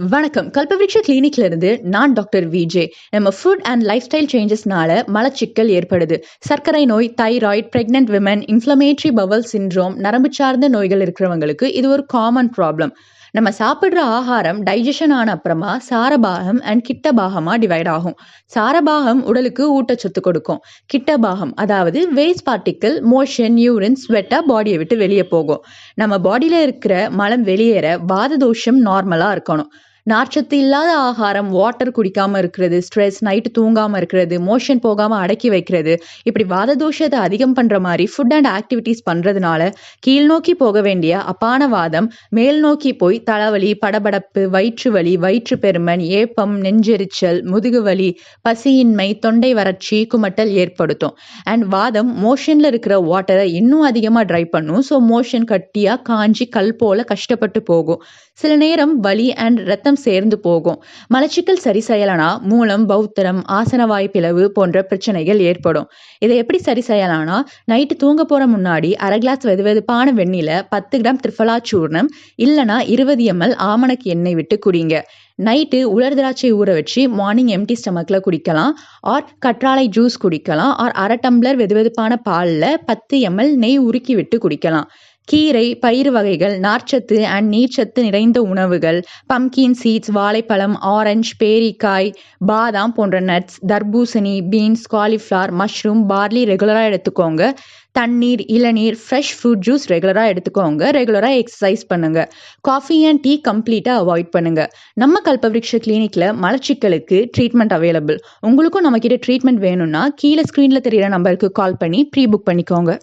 வணக்கம். கல்பவிருட்ச கிளினிக்ல இருந்து நான் டாக்டர் விஜே. நம்ம ஃபுட் அண்ட் லைஃப் ஸ்டைல் சேஞ்சஸ்னால மலச்சிக்கல் ஏற்படுது. சர்க்கரை நோய் thyroid pregnant women inflammatory bowel syndrome நரம்பு சார்ந்த நோய்கள் இருக்கிறவங்களுக்கு இது ஒரு காமன் ப்ராப்ளம் நம்ம சாப்பிட்ற ஆகாரம் டைஜஷன் ஆன அப்புறமா சாரபாகம் அண்ட் கிட்டபாகமாக டிவைட் ஆகும். சாரபாகம் உடலுக்கு ஊட்டச்சத்து கொடுக்கும். கிட்ட பாகம் அதாவது வேஸ்ட் பார்ட்டிக்கல் மோஷன் யூரின் ஸ்வெட்டாக பாடியை விட்டு வெளியே போகும். நம்ம பாடியில் இருக்கிற மலம் வெளியேற வாத தோஷம் நார்மலாக இருக்கணும். நார்ச்சத்து இல்லாத ஆகாரம் வாட்டர் குடிக்காம இருக்கிறது ஸ்ட்ரெஸ் நைட்டு தூங்காம இருக்கிறது மோஷன் போகாம அடக்கி வைக்கிறது. இப்படி வாத தோஷத்தை அதிகம் பண்ற மாதிரி ஃபுட் அண்ட் ஆக்டிவிட்டீஸ் பண்றதுனால கீழ் நோக்கி போக வேண்டிய அப்பான வாதம் மேல் நோக்கி போய் தலைவலி படபடப்பு வயிற்று வலி வயிற்று பெருமன் ஏப்பம் நெஞ்செரிச்சல் முதுகு வலி பசியின்மை தொண்டை வறட்சி குமட்டல் ஏற்படுத்தும். அண்ட் வாதம் மோஷன்ல இருக்கிற வாட்டரை இன்னும் அதிகமா ட்ரை பண்ணும். ஸோ மோஷன் கட்டியா காஞ்சி கல் போல கஷ்டப்பட்டு போகும். சில நேரம் வலி அண்ட் ரத்தம் சேர்ந்து போகும். மலச்சிக்கல் சரி செய்யலானா மூலம் பௌத்திரம் ஆசனவாய் பிளவு போன்ற பிரச்சனைகள் ஏற்படும். இதை எப்படி சரி செய்யலானா நைட்டு தூங்க போற முன்னாடி அரை கிளாஸ் வெதுவெதுப்பான வெண்ணில பத்து கிராம் திரிஃபலா சூர்ணம் இல்லனா இருபது எம்எல் ஆமணக்கு எண்ணெய் விட்டு குடிங்க. நைட்டு உலர் திராட்சை ஊற வச்சு மார்னிங் எம்டி ஸ்டமக்கில் குடிக்கலாம். ஆர் கற்றாழை ஜூஸ் குடிக்கலாம். ஆர் அரை டம்ளர் வெதுவெதுப்பான பாலில் பத்து எம்எல் நெய் உருக்கி விட்டு குடிக்கலாம். கீரை பயிறு வகைகள் நார்ச்சத்து அண்ட் நீர்ச்சத்து நிறைந்த உணவுகள் பம்கின் சீட்ஸ் வாழைப்பழம் ஆரஞ்சு பேரிக்காய் பாதாம் போன்ற நட்ஸ் தர்பூசணி பீன்ஸ் காலிஃப்ளவர் மஷ்ரூம் பார்லி ரெகுலராக எடுத்துக்கோங்க. தண்ணீர் இளநீர் ஃப்ரெஷ் ஃப்ரூட் ஜூஸ் ரெகுலராக எடுத்துக்கோங்க. ரெகுலராக எக்ஸசைஸ் பண்ணுங்க. காஃபி அண்ட் டீ கம்ப்ளீட்டாக அவாய்ட் பண்ணுங்க. நம்ம கல்பவருஷ கிளினிக்கில் மலச்சிக்கலுக்கு ட்ரீட்மெண்ட் அவைலபிள் உங்களுக்கும் நம்மக்கிட்ட ட்ரீட்மெண்ட் வேணும்னா கீழே ஸ்க்ரீனில் தெரியிற நம்பருக்கு கால் பண்ணி ப்ரீ புக் பண்ணிக்கோங்க.